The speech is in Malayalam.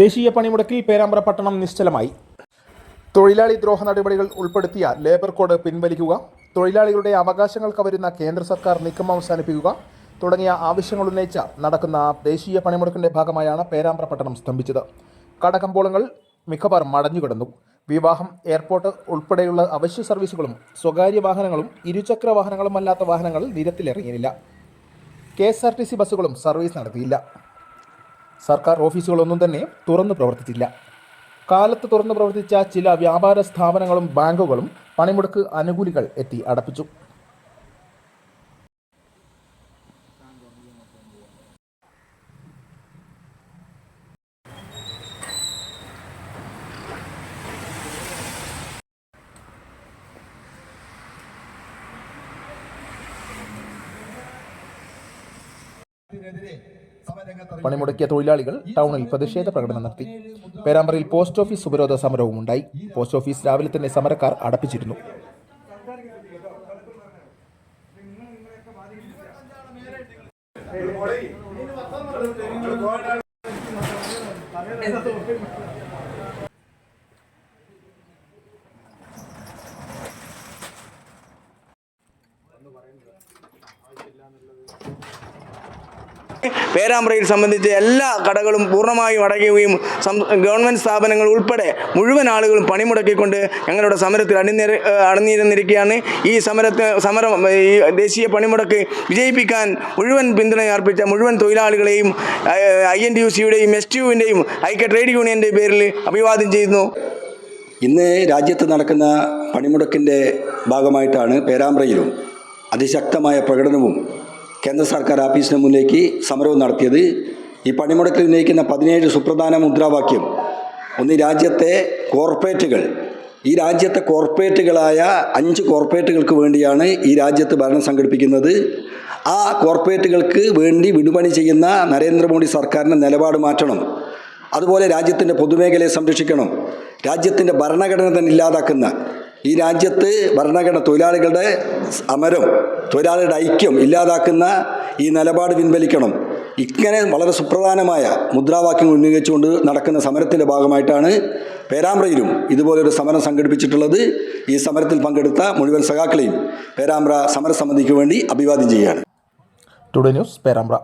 ദേശീയ പണിമുടക്കിൽ പേരാമ്പ്ര പട്ടണം നിശ്ചലമായി. തൊഴിലാളി ദ്രോഹ നടപടികൾ ഉൾപ്പെടുത്തിയ ലേബർ കോഡ് പിൻവലിക്കുക തൊഴിലാളികളുടെ അവകാശങ്ങൾ കവരുന്ന കേന്ദ്ര സർക്കാർ നീക്കം അവസാനിപ്പിക്കുക തുടങ്ങിയ ആവശ്യങ്ങൾ ഉന്നയിച്ച നടക്കുന്ന ദേശീയ പണിമുടക്കിന്റെ ഭാഗമായാണ് പേരാമ്പ്ര പട്ടണം സ്തംഭിച്ചത്. കടകമ്പോളങ്ങൾ മിക്കവാറും മടഞ്ഞുകിടന്നു വിവാഹം എയർപോർട്ട് ഉൾപ്പെടെയുള്ള അവശ്യ സർവീസുകളും സ്വകാര്യ വാഹനങ്ങളും ഇരുചക്ര വാഹനങ്ങളും അല്ലാത്ത വാഹനങ്ങൾ നിരത്തിലിറങ്ങിയില്ല. K S R T C ബസ്സുകളും സർവീസ് നടത്തിയില്ല. സർക്കാർ ഓഫീസുകളൊന്നും തന്നെ തുറന്നു പ്രവർത്തിച്ചില്ല. കാലത്ത് തുറന്നു പ്രവർത്തിച്ച ചില വ്യാപാര സ്ഥാപനങ്ങളും ബാങ്കുകളും പണിമുടക്ക് അനുകൂലികൾ എത്തി അടപ്പിച്ചു. പണിമുടക്കിയ തൊഴിലാളികൾ ടൗണിൽ പ്രതിഷേധ പ്രകടനം നടത്തി. പേരാമ്പ്രയിൽ പോസ്റ്റ് ഓഫീസ് ഉപരോധ സമരവും ഉണ്ടായി. പോസ്റ്റ് ഓഫീസ് രാവിലെ തന്നെ സമരക്കാർ അടപ്പിച്ചിരുന്നു. പേരാമ്പ്രയിൽ സംബന്ധിച്ച് എല്ലാ കടകളും പൂർണമായും അടയ്ക്കുകയും ഗവൺമെന്റ് സ്ഥാപനങ്ങൾ ഉൾപ്പെടെ മുഴുവൻ ആളുകളും പണിമുടക്കിക്കൊണ്ട് ഞങ്ങളുടെ സമരത്തിൽ അണിനിര അണിനിരന്നിരിക്കുകയാണ്. ഈ സമരത്തെ സമരം ഈ ദേശീയ പണിമുടക്ക് വിജയിപ്പിക്കാൻ മുഴുവൻ പിന്തുണ അർപ്പിച്ച മുഴുവൻ തൊഴിലാളികളെയും ഐ എൻ ടി യു സിയുടെയും എസ് ടി യുവിന്റെയും ഐക്യ ട്രേഡ് യൂണിയന്റെ പേരിൽ അഭിവാദ്യം ചെയ്യുന്നു. ഇന്ന് രാജ്യത്ത് നടക്കുന്ന പണിമുടക്കിന്റെ ഭാഗമായിട്ടാണ് പേരാമ്പ്രയിലും അതിശക്തമായ പ്രകടനവും കേന്ദ്ര സർക്കാർ ഓഫീസിന് മുന്നിലേക്ക് സമരവും നടത്തിയത്. ഈ പണിമുടക്കിൽ ഉന്നയിക്കുന്ന പതിനേഴ് സുപ്രധാന മുദ്രാവാക്യം. ഒന്ന് രാജ്യത്തെ കോർപ്പറേറ്റുകൾ. ഈ രാജ്യത്തെ കോർപ്പറേറ്റുകളായ അഞ്ച് കോർപ്പറേറ്റുകൾക്ക് വേണ്ടിയാണ് ഈ രാജ്യത്ത് ഭരണം സംഘടിപ്പിക്കുന്നത്. ആ കോർപ്പറേറ്റുകൾക്ക് വേണ്ടി വിടുപണി ചെയ്യുന്ന നരേന്ദ്രമോദി സർക്കാരിന്റെ നിലപാട് മാറ്റണം. അതുപോലെ രാജ്യത്തിന്റെ പൊതുമേഖലയെ സംരക്ഷിക്കണം. രാജ്യത്തിന്റെ ഭരണഘടന തന്നെ ഇല്ലാതാക്കുന്ന ഈ രാജ്യത്ത് ഭരണഘടന തൊഴിലാളികളുടെ അമരം തൊഴിലാളികളുടെ ഐക്യം ഇല്ലാതാക്കുന്ന ഈ നിലപാട് പിൻവലിക്കണം. ഇങ്ങനെ വളരെ സുപ്രധാനമായ മുദ്രാവാക്യങ്ങൾ ഉന്നയിച്ചുകൊണ്ട് നടക്കുന്ന സമരത്തിന്റെ ഭാഗമായിട്ടാണ് പേരാമ്പ്രയിലും ഇതുപോലൊരു സമരം സംഘടിപ്പിച്ചിട്ടുള്ളത്. ഈ സമരത്തിൽ പങ്കെടുത്ത മുഴുവൻ സഖാക്കളെയും പേരാമ്പ്ര സമരസമിതിക്ക് വേണ്ടി അഭിവാദ്യം ചെയ്യുകയാണ്. Today news Perambra.